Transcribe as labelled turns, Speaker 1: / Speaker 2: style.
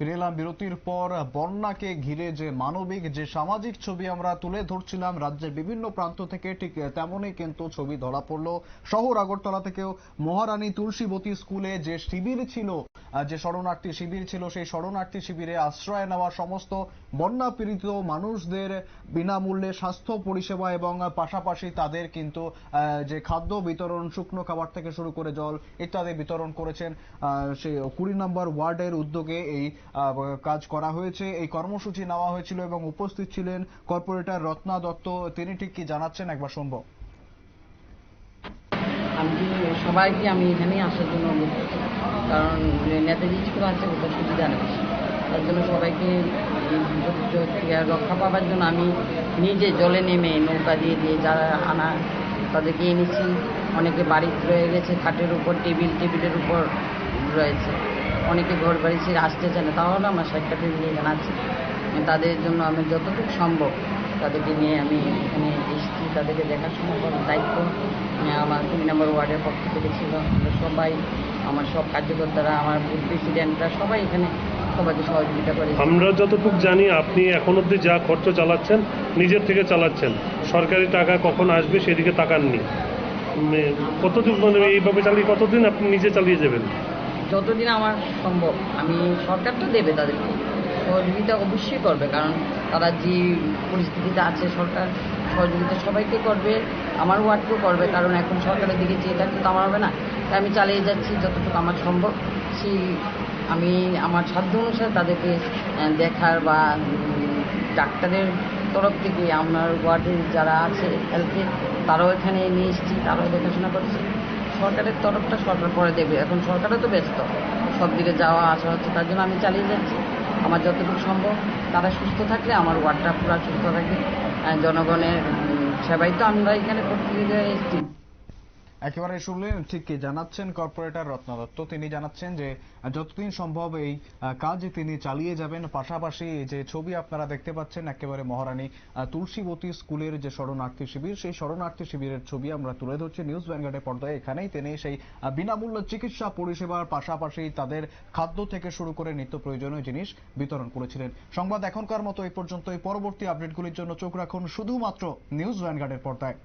Speaker 1: ফিরে এলাম বিরতির পর। বন্যাকে ঘিরে যে মানবিক, যে সামাজিক ছবি আমরা তুলে ধরছিলাম, রাজ্যের বিভিন্ন প্রান্ত থেকে ঠিক তেমনই কিন্তু ছবি ধরা পড়ল। শহর আগরতলা থেকেও মহারানী তুলসীবতী স্কুলে যে শিবির ছিল যে শরণার্থী শিবির ছিল, সেই শরণার্থী শিবিরে আশ্রয় নেওয়া সমস্ত বন্যা পীড়িত মানুষদের বিনামূল্যে স্বাস্থ্য, পরিষেবা এবং পাশাপাশি তাদের কিন্তু যে খাদ্য বিতরণ, শুকনো খাবার থেকে শুরু করে জল ইত্যাদি বিতরণ করেছেন। সেই কুড়ি নম্বর ওয়ার্ডের উদ্যোগে এই কাজ করা হয়েছে। এই কর্মসূচি নেওয়া হয়েছিল এবং উপস্থিত ছিলেন কর্পোরেটর রত্না দত্ত। তিনি ঠিক কি জানাচ্ছেন? একবার শুনব।
Speaker 2: আমি সবাইকে আমি এখানেই আসার জন্য অনুরোধ করছি। কারণ নেতাজি স্কুল আছে ওটা সুবিধা নেই। তার জন্য সবাইকে থেকে রক্ষা পাওয়ার জন্য আমি নিজে জলে নেমে নৌকা দিয়ে দিয়ে যারা আনা, তাদেরকে এনেছি। অনেকে বাড়িতে রয়ে গেছে, খাটের উপর, টেবিল, টেবিলের উপর রয়েছে। অনেকে ঘর বাড়ি ছেড়ে আসতে চায় না তাহলে আমার সাক্ষাৎ নিয়ে এখানে তাদের জন্য আমি যতটুকু সম্ভব তাদেরকে নিয়ে আমি এখানে এসেছি। তাদেরকে দেখাশোনা করার দায়িত্ব আমার তিন নম্বর ওয়ার্ডের পক্ষ থেকে ছিল। সবাই আমার সব কার্যকর্তারা আমার প্রেসিডেন্টরা সবাই এখানে সবাইকে সহযোগিতা করে
Speaker 3: আমরা যতটুকু জানি আপনি এখন অবধি যা খরচ চালাচ্ছেন নিজের থেকে চালাচ্ছেন। সরকারি টাকা কখন আসবে সেদিকে তাকাননি। কতদিন মানে এইভাবে চালিয়ে কতদিন আপনি নিজে চালিয়ে যাবেন?
Speaker 2: যতদিন আমার সম্ভব আমি সরকার তো দেবে তাদেরকে। সহযোগিতা অবশ্যই করবে কারণ তারা যে পরিস্থিতিতে আছে সরকার সহযোগিতা সবাইকে করবে, আমার ওয়ার্ডকেও করবে, কারণ এখন সরকারের দিকে চেয়ে থাকলে তো আমার হবে না। তাই আমি চালিয়ে যাচ্ছি যতটুকু আমার সম্ভব। সেই আমি আমার সাধ্য অনুসারে তাদেরকে দেখার বা ডাক্তারের তরফ থেকে আমার ওয়ার্ডে যারা আছে হেলথে তারাও এখানে নিয়ে এসেছি, তারাও দেখাশোনা করছে। সরকারের তরফটা সরকার পরে দেবে। এখন সরকারও তো ব্যস্ত। সব দিকে যাওয়া, আসা হচ্ছে, তার জন্য আমি চালিয়ে যাচ্ছি। আমার যতটুকু সম্ভব, তারা সুস্থ থাকলে আমার ওয়ার্ডটা পুরো সুস্থ থাকে জনগণের সেবাই তো আমরা এখানে করতে এসেছি।
Speaker 1: একেবারে শুনলেন ঠিক কি জানাচ্ছেন কর্পোরেটর রত্ন দত্ত। তিনি জানাচ্ছেন যে, যতদিন সম্ভব এই কাজ তিনি চালিয়ে যাবেন। পাশাপাশি যে ছবি আপনারা দেখতে পাচ্ছেন, একেবারে মহারানী তুলসীবতী স্কুলের যে শরণার্থী শিবির, সেই শরণার্থী শিবিরের ছবি আমরা তুলে ধরছি নিউজ ভ্যানগার্ডের পর্দায়। এখানেই তিনি সেই বিনামূল্য চিকিৎসা পরিষেবার পাশাপাশি তাদের খাদ্য থেকে শুরু করে নিত্য প্রয়োজনীয় জিনিস বিতরণ করেছিলেন। সংবাদ এখনকার মতো এই পর্যন্ত এই পরবর্তী আপডেটগুলির জন্য চোখ রাখুন শুধুমাত্র নিউজ ভ্যানগার্ডের পর্দায়।